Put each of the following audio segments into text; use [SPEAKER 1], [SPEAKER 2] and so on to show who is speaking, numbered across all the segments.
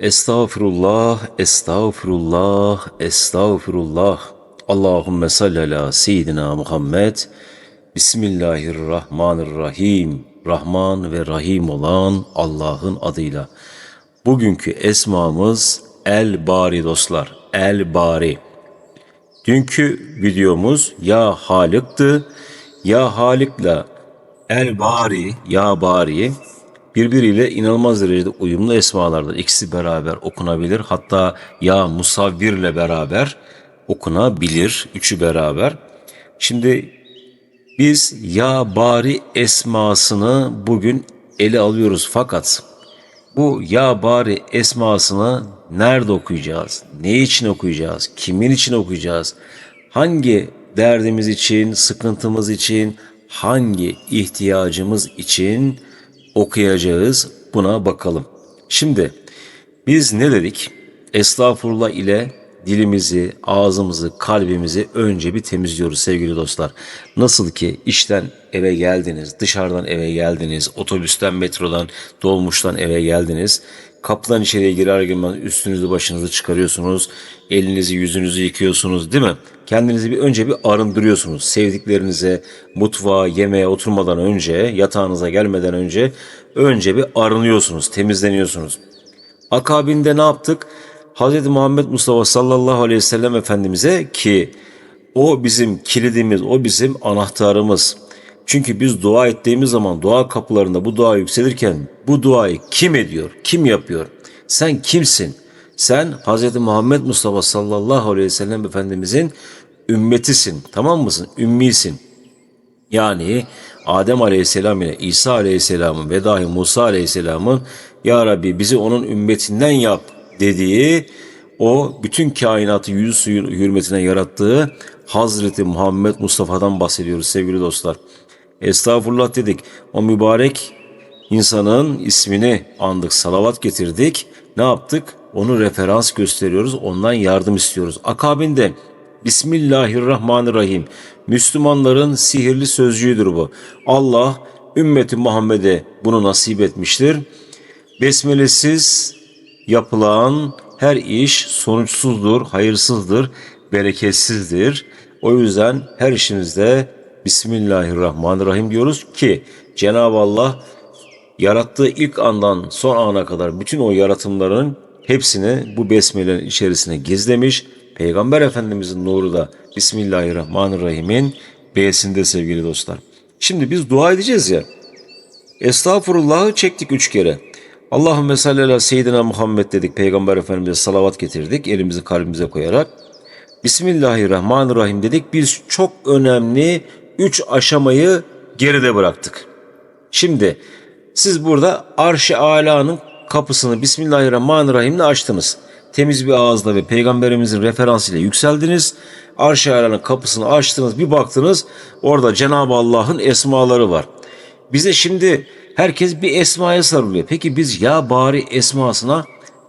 [SPEAKER 1] Estağfurullah, estağfurullah, estağfurullah. Allahümme salli ala seyyidina Muhammed. Bismillahirrahmanirrahim. Rahman ve Rahim olan Allah'ın adıyla. Bugünkü esmamız El Bari dostlar. El Bari. Dünkü videomuz Ya Halık'tı. Ya Halık'la El Bari, Ya Bari birbiriyle inanılmaz derecede uyumlu esmalardır. İkisi beraber okunabilir. Hatta Ya Musavvir'le beraber okunabilir. Üçü beraber. Şimdi biz Ya Bari esmasını bugün ele alıyoruz fakat bu Ya Bari esmasını nerede okuyacağız? Ne için okuyacağız? Kimin için okuyacağız? Hangi derdimiz için, sıkıntımız için, hangi ihtiyacımız için okuyacağız? Buna bakalım. Şimdi biz ne dedik? Estağfurullah ile dilimizi, ağzımızı, kalbimizi önce bir temizliyoruz sevgili dostlar. Nasıl ki işten eve geldiniz, dışarıdan eve geldiniz, otobüsten, metrodan, dolmuştan eve geldiniz. Kapıdan içeriye girer girmez üstünüzü başınızı çıkarıyorsunuz. Elinizi yüzünüzü yıkıyorsunuz değil mi? Kendinizi bir önce bir arındırıyorsunuz. Sevdiklerinize, mutfağa, yemeğe oturmadan önce, yatağınıza gelmeden önce önce bir arınıyorsunuz, temizleniyorsunuz. Akabinde ne yaptık? Hz. Muhammed Mustafa sallallahu aleyhi ve sellem Efendimiz'e ki o bizim kilidimiz, o bizim anahtarımız. Çünkü biz dua ettiğimiz zaman dua kapılarında bu dua yükselirken bu duayı kim ediyor, kim yapıyor? Sen kimsin? Sen Hz. Muhammed Mustafa sallallahu aleyhi ve sellem Efendimiz'in ümmetisin. Tamam mısın? Ümmisin. Yani Adem Aleyhisselam ile İsa Aleyhisselam'ın ve dahi Musa Aleyhisselam'ın Ya Rabbi bizi onun ümmetinden yap dediği o bütün kainatı yüzü suyun hürmetine yarattığı Hazreti Muhammed Mustafa'dan bahsediyoruz sevgili dostlar. Estağfurullah dedik. O mübarek insanın ismini andık, salavat getirdik. Ne yaptık? Onu referans gösteriyoruz, ondan yardım istiyoruz. Akabinde Bismillahirrahmanirrahim. Müslümanların sihirli sözcüğüdür bu. Allah ümmeti Muhammed'e bunu nasip etmiştir. Besmelesiz yapılan her iş sonuçsuzdur, hayırsızdır, bereketsizdir. O yüzden her işimizde Bismillahirrahmanirrahim diyoruz ki Cenab-ı Allah yarattığı ilk andan son ana kadar bütün o yaratımların hepsini bu besmelerin içerisine gizlemiş. Peygamber Efendimizin nuru da Bismillahirrahmanirrahim'in B'sinde sevgili dostlar. Şimdi biz dua edeceğiz ya. Estağfurullah'ı çektik üç kere. Allahümme salli ala seyyidina Muhammed dedik. Peygamber Efendimiz'e salavat getirdik. Elimizi kalbimize koyarak. Bismillahirrahmanirrahim dedik. Biz çok önemli üç aşamayı geride bıraktık. Şimdi siz burada Arş-ı Ala'nın kapısını Bismillahirrahmanirrahimle açtınız. Temiz bir ağızla ve peygamberimizin referansıyla yükseldiniz. Ala'nın kapısını açtınız bir baktınız orada Cenab-ı Allah'ın esmaları var. Bize şimdi herkes bir esmaya sarılıyor. Peki biz ya bari esmasına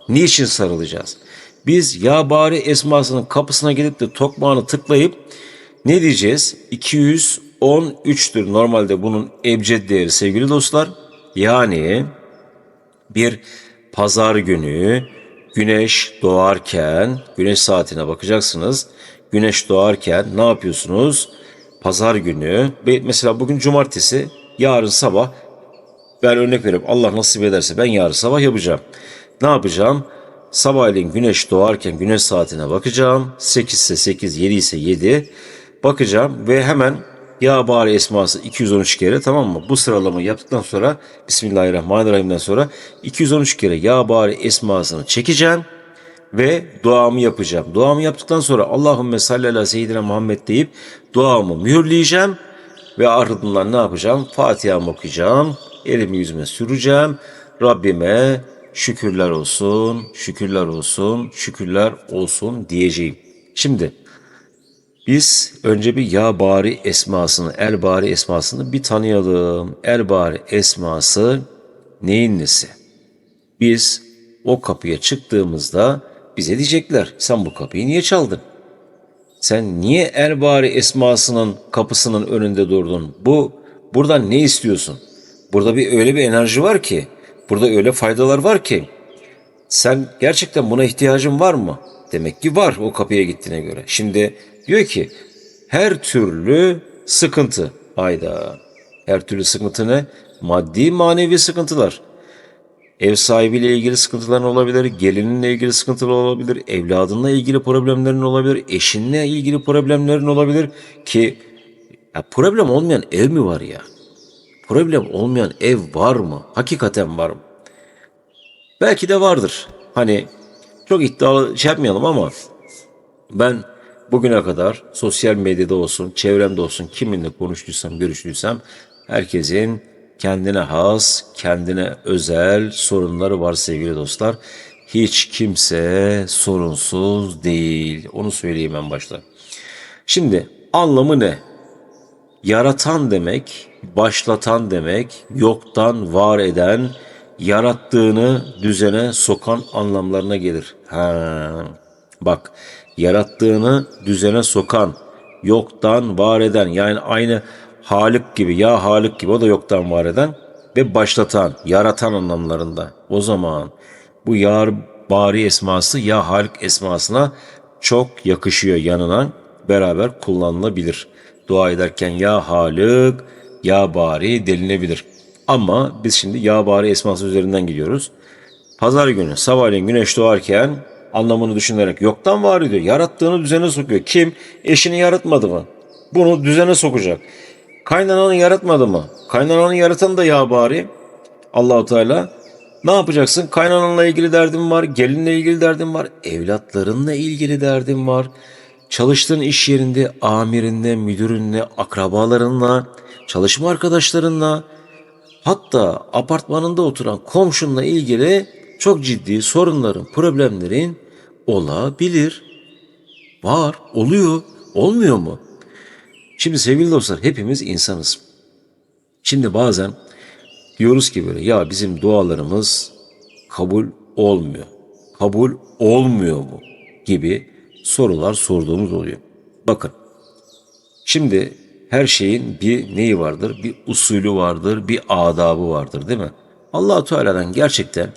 [SPEAKER 1] niçin sarılacağız? Biz ya bari esmasının kapısına gidip de tokmağını tıklayıp ne diyeceğiz? 213'tür normalde bunun ebced değeri sevgili dostlar. Yani bir pazar günü güneş doğarken güneş saatine bakacaksınız. Güneş doğarken ne yapıyorsunuz? Pazar günü mesela bugün cumartesi yarın sabah ben örnek veriyorum Allah nasip ederse ben yarın sabah yapacağım. Ne yapacağım? Sabahleyin güneş doğarken güneş saatine bakacağım. 8 ise 8, 7 ise 7 bakacağım ve hemen ya bari esması 213 kere tamam mı? Bu sıralamayı yaptıktan sonra Bismillahirrahmanirrahim'den sonra 213 kere ya bari esmasını çekeceğim ve duamı yapacağım. Duamı yaptıktan sonra Allahümme salli ala seyyidina Muhammed deyip duamı mühürleyeceğim ve ardından ne yapacağım? Fatiha'mı okuyacağım. Elimi yüzüme süreceğim. Rabbime şükürler olsun, şükürler olsun, şükürler olsun diyeceğim. Şimdi biz önce bir ya bari esmasını, el bari esmasını bir tanıyalım. El bari esması neyin nesi? Biz o kapıya çıktığımızda bize diyecekler sen bu kapıyı niye çaldın? Sen niye el bari esmasının kapısının önünde durdun? Bu buradan ne istiyorsun? Burada bir öyle bir enerji var ki, burada öyle faydalar var ki Sen gerçekten buna ihtiyacın var mı? Demek ki var o kapıya gittiğine göre. Şimdi diyor ki her türlü sıkıntı. Hayda. Her türlü sıkıntı ne? Maddi manevi sıkıntılar. Ev sahibiyle ilgili sıkıntıların olabilir, gelininle ilgili sıkıntılar olabilir, evladınla ilgili problemlerin olabilir, eşinle ilgili problemlerin olabilir ki ya problem olmayan ev mi var ya? Problem olmayan ev var mı? Hakikaten var mı? Belki de vardır. Hani çok iddialı şey yapmayalım ama ben bugüne kadar sosyal medyada olsun, çevremde olsun kiminle konuştuysam, görüştüysem herkesin kendine has, kendine özel sorunları var sevgili dostlar. Hiç kimse sorunsuz değil. Onu söyleyeyim en başta. Şimdi anlamı ne? Yaratan demek, başlatan demek, yoktan var eden, yarattığını düzene sokan anlamlarına gelir. Ha, bak, yarattığını düzene sokan, yoktan var eden, yani aynı Halik gibi, ya Halik gibi o da yoktan var eden ve başlatan, yaratan anlamlarında. O zaman bu yar bari esması ya Halik esmasına çok yakışıyor yanına beraber kullanılabilir. Dua ederken ya Halik ya bari delinebilir. Ama biz şimdi ya bari esması üzerinden gidiyoruz. Pazar günü sabahleyin güneş doğarken anlamını düşünerek yoktan var ediyor. Yarattığını düzene sokuyor. Kim? Eşini yaratmadı mı? Bunu düzene sokacak. Kaynananı yaratmadı mı? Kaynananı yaratan da ya bari. Allahu Teala ne yapacaksın? Kaynananla ilgili derdin var, gelinle ilgili derdin var, evlatlarınla ilgili derdin var. Çalıştığın iş yerinde amirinle, müdürünle, akrabalarınla, çalışma arkadaşlarınla, hatta apartmanında oturan komşunla ilgili çok ciddi sorunların, problemlerin olabilir. Var, oluyor, olmuyor mu? Şimdi sevgili dostlar hepimiz insanız. Şimdi bazen diyoruz ki böyle ya bizim dualarımız kabul olmuyor. Kabul olmuyor mu? Gibi sorular sorduğumuz oluyor. Bakın şimdi her şeyin bir neyi vardır? Bir usulü vardır, bir adabı vardır değil mi? allah Teala'dan gerçekten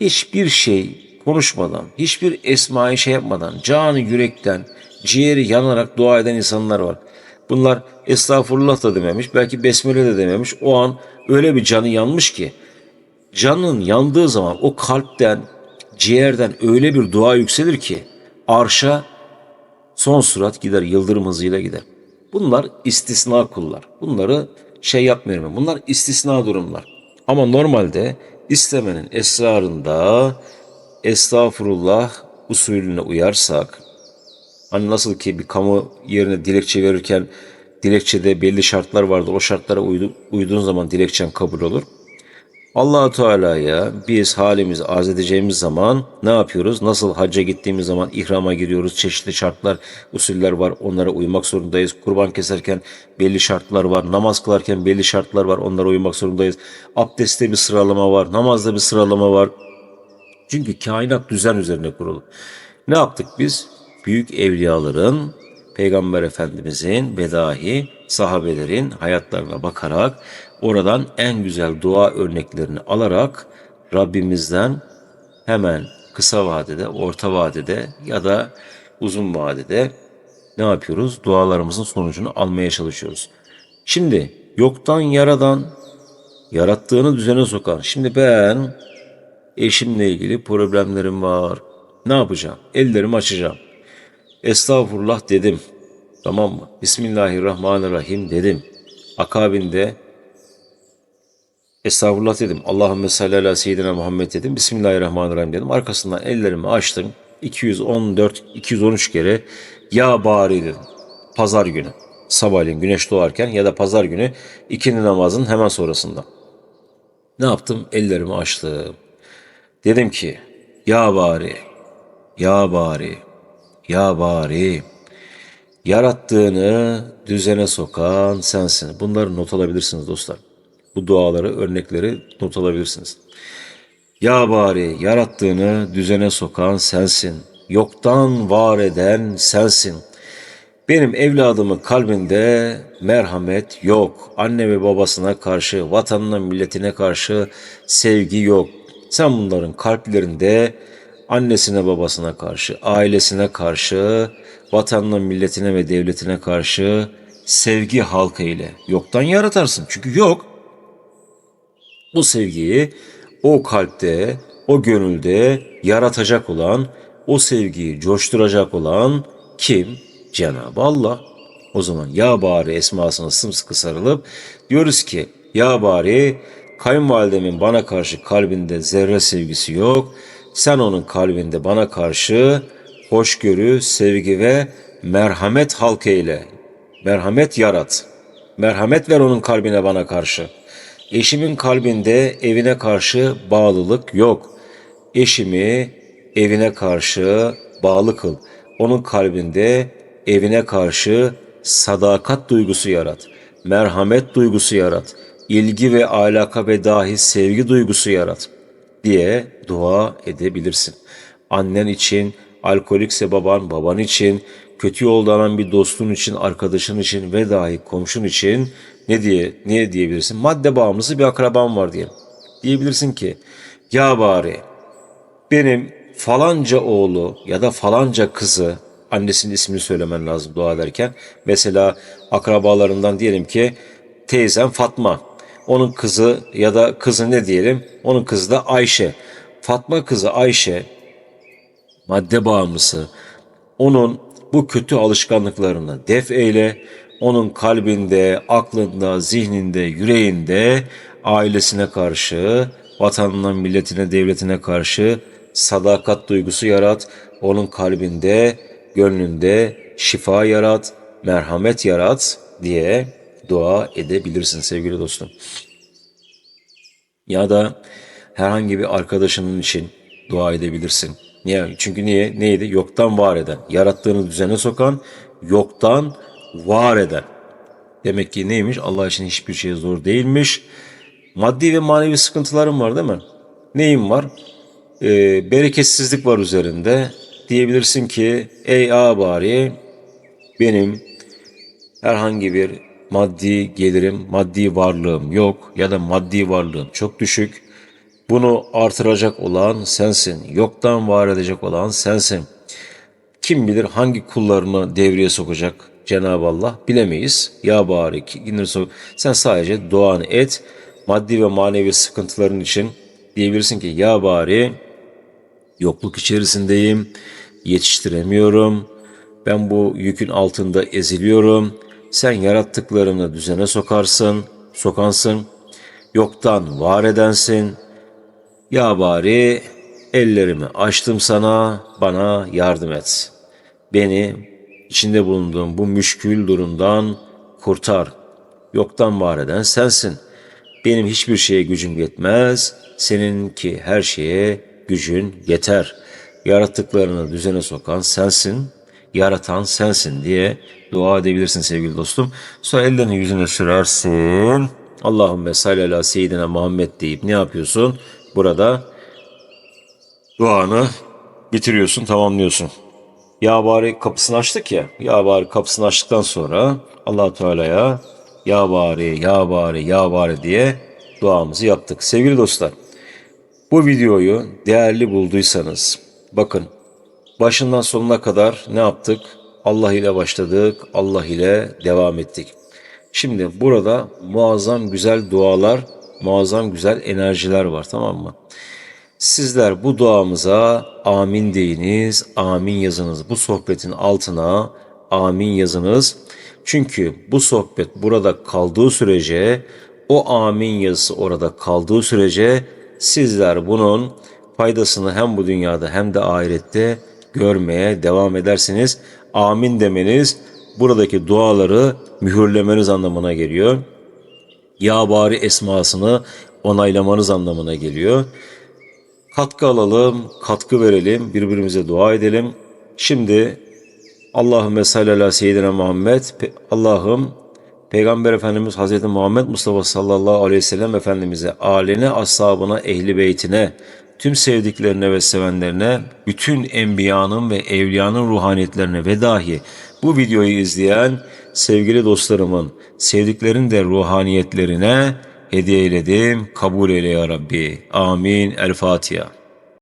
[SPEAKER 1] hiçbir şey konuşmadan, hiçbir esmayı şey yapmadan, canı yürekten, ciğeri yanarak dua eden insanlar var. Bunlar estağfurullah da dememiş, belki besmele de dememiş. O an öyle bir canı yanmış ki, canın yandığı zaman o kalpten, ciğerden öyle bir dua yükselir ki, arşa son surat gider, yıldırım hızıyla gider. Bunlar istisna kullar. Bunları şey yapmıyorum. Bunlar istisna durumlar. Ama normalde istemenin esrarında estağfurullah usulüne uyarsak, hani nasıl ki bir kamu yerine dilekçe verirken dilekçede belli şartlar vardır. O şartlara uydu, uyduğun zaman dilekçen kabul olur. Allah Teala'ya biz halimizi arz edeceğimiz zaman ne yapıyoruz? Nasıl hacca gittiğimiz zaman ihrama giriyoruz. Çeşitli şartlar, usuller var. Onlara uymak zorundayız. Kurban keserken belli şartlar var. Namaz kılarken belli şartlar var. Onlara uymak zorundayız. Abdestte bir sıralama var. Namazda bir sıralama var. Çünkü kainat düzen üzerine kurulu. Ne yaptık biz? Büyük evliyaların, Peygamber Efendimizin ve dahi sahabelerin hayatlarına bakarak oradan en güzel dua örneklerini alarak Rabbimizden hemen kısa vadede, orta vadede ya da uzun vadede ne yapıyoruz? Dualarımızın sonucunu almaya çalışıyoruz. Şimdi yoktan yaradan, yarattığını düzene sokan. Şimdi ben eşimle ilgili problemlerim var. Ne yapacağım? Ellerimi açacağım. Estağfurullah dedim. Tamam mı? Bismillahirrahmanirrahim dedim. Akabinde Estağfurullah dedim. Allahümme salli ala seyyidina Muhammed dedim. Bismillahirrahmanirrahim dedim. Arkasından ellerimi açtım. 214, 213 kere ya bari dedim. Pazar günü. Sabahleyin güneş doğarken ya da pazar günü ikindi namazın hemen sonrasında. Ne yaptım? Ellerimi açtım. Dedim ki ya bari, ya bari, ya bari yarattığını düzene sokan sensin. Bunları not alabilirsiniz dostlar. Bu duaları, örnekleri not alabilirsiniz. Ya bari yarattığını düzene sokan sensin. Yoktan var eden sensin. Benim evladımın kalbinde merhamet yok. Anne ve babasına karşı, vatanına, milletine karşı sevgi yok. Sen bunların kalplerinde annesine babasına karşı, ailesine karşı, vatanına, milletine ve devletine karşı sevgi halkı ile yoktan yaratarsın. Çünkü yok. Bu sevgiyi o kalpte, o gönülde yaratacak olan, o sevgiyi coşturacak olan kim? Cenab-ı Allah. O zaman ya bari esmasına sımsıkı sarılıp diyoruz ki ya bari kayınvalidemin bana karşı kalbinde zerre sevgisi yok. Sen onun kalbinde bana karşı hoşgörü, sevgi ve merhamet halk eyle. Merhamet yarat. Merhamet ver onun kalbine bana karşı. Eşimin kalbinde evine karşı bağlılık yok. Eşimi evine karşı bağlı kıl. Onun kalbinde evine karşı sadakat duygusu yarat. Merhamet duygusu yarat. ilgi ve alaka ve dahi sevgi duygusu yarat diye dua edebilirsin. Annen için, alkolikse baban, baban için, kötü yoldanan bir dostun için, arkadaşın için ve dahi komşun için ne diye ne diyebilirsin? Madde bağımlısı bir akraban var diye. Diyebilirsin ki ya bari benim falanca oğlu ya da falanca kızı annesinin ismini söylemen lazım dua ederken. Mesela akrabalarından diyelim ki teyzem Fatma. Onun kızı ya da kızı ne diyelim? Onun kızı da Ayşe. Fatma kızı Ayşe madde bağımlısı. Onun bu kötü alışkanlıklarını def eyle. Onun kalbinde, aklında, zihninde, yüreğinde ailesine karşı, vatanına, milletine, devletine karşı sadakat duygusu yarat. Onun kalbinde, gönlünde şifa yarat, merhamet yarat diye dua edebilirsin sevgili dostum. Ya da herhangi bir arkadaşının için dua edebilirsin. Niye? Çünkü niye? Neydi? Yoktan var eden. Yarattığını düzene sokan, yoktan var eden. Demek ki neymiş? Allah için hiçbir şey zor değilmiş. Maddi ve manevi sıkıntılarım var değil mi? Neyim var? Ee, bereketsizlik var üzerinde. Diyebilirsin ki ey abari benim herhangi bir maddi gelirim, maddi varlığım yok ya da maddi varlığım çok düşük. Bunu artıracak olan sensin. Yoktan var edecek olan sensin. Kim bilir hangi kullarını devreye sokacak Cenab-ı Allah bilemeyiz. Ya bari ki sen sadece duanı et. Maddi ve manevi sıkıntıların için diyebilirsin ki ya bari yokluk içerisindeyim, yetiştiremiyorum. Ben bu yükün altında eziliyorum. Sen yarattıklarını düzene sokarsın, sokansın. Yoktan var edensin. Ya bari ellerimi açtım sana, bana yardım et. Beni içinde bulunduğum bu müşkül durumdan kurtar. Yoktan var eden sensin. Benim hiçbir şeye gücüm yetmez. Seninki her şeye gücün yeter. Yarattıklarını düzene sokan sensin, yaratan sensin diye dua edebilirsin sevgili dostum. Sonra ellerini yüzüne sürersin. Allahümme salli ala seyyidina Muhammed deyip ne yapıyorsun? Burada duanı bitiriyorsun, tamamlıyorsun. Ya bari kapısını açtık ya. Ya bari kapısını açtıktan sonra allah Teala'ya ya bari, ya bari, ya bari diye duamızı yaptık. Sevgili dostlar, bu videoyu değerli bulduysanız, bakın başından sonuna kadar ne yaptık? Allah ile başladık, Allah ile devam ettik. Şimdi burada muazzam güzel dualar, muazzam güzel enerjiler var tamam mı? Sizler bu duamıza amin deyiniz, amin yazınız. Bu sohbetin altına amin yazınız. Çünkü bu sohbet burada kaldığı sürece, o amin yazısı orada kaldığı sürece sizler bunun faydasını hem bu dünyada hem de ahirette görmeye devam edersiniz. Amin demeniz buradaki duaları mühürlemeniz anlamına geliyor. Ya bari esmasını onaylamanız anlamına geliyor. Katkı alalım, katkı verelim, birbirimize dua edelim. Şimdi Allahümme salli ala seyyidina Muhammed. Allah'ım Peygamber Efendimiz Hazreti Muhammed Mustafa sallallahu aleyhi ve sellem Efendimiz'e, aline, ashabına, ehli beytine, tüm sevdiklerine ve sevenlerine, bütün enbiyanın ve evliyanın ruhaniyetlerine ve dahi bu videoyu izleyen sevgili dostlarımın, sevdiklerin de ruhaniyetlerine hediye eyledim. Kabul eyle ya Rabbi. Amin. El Fatiha.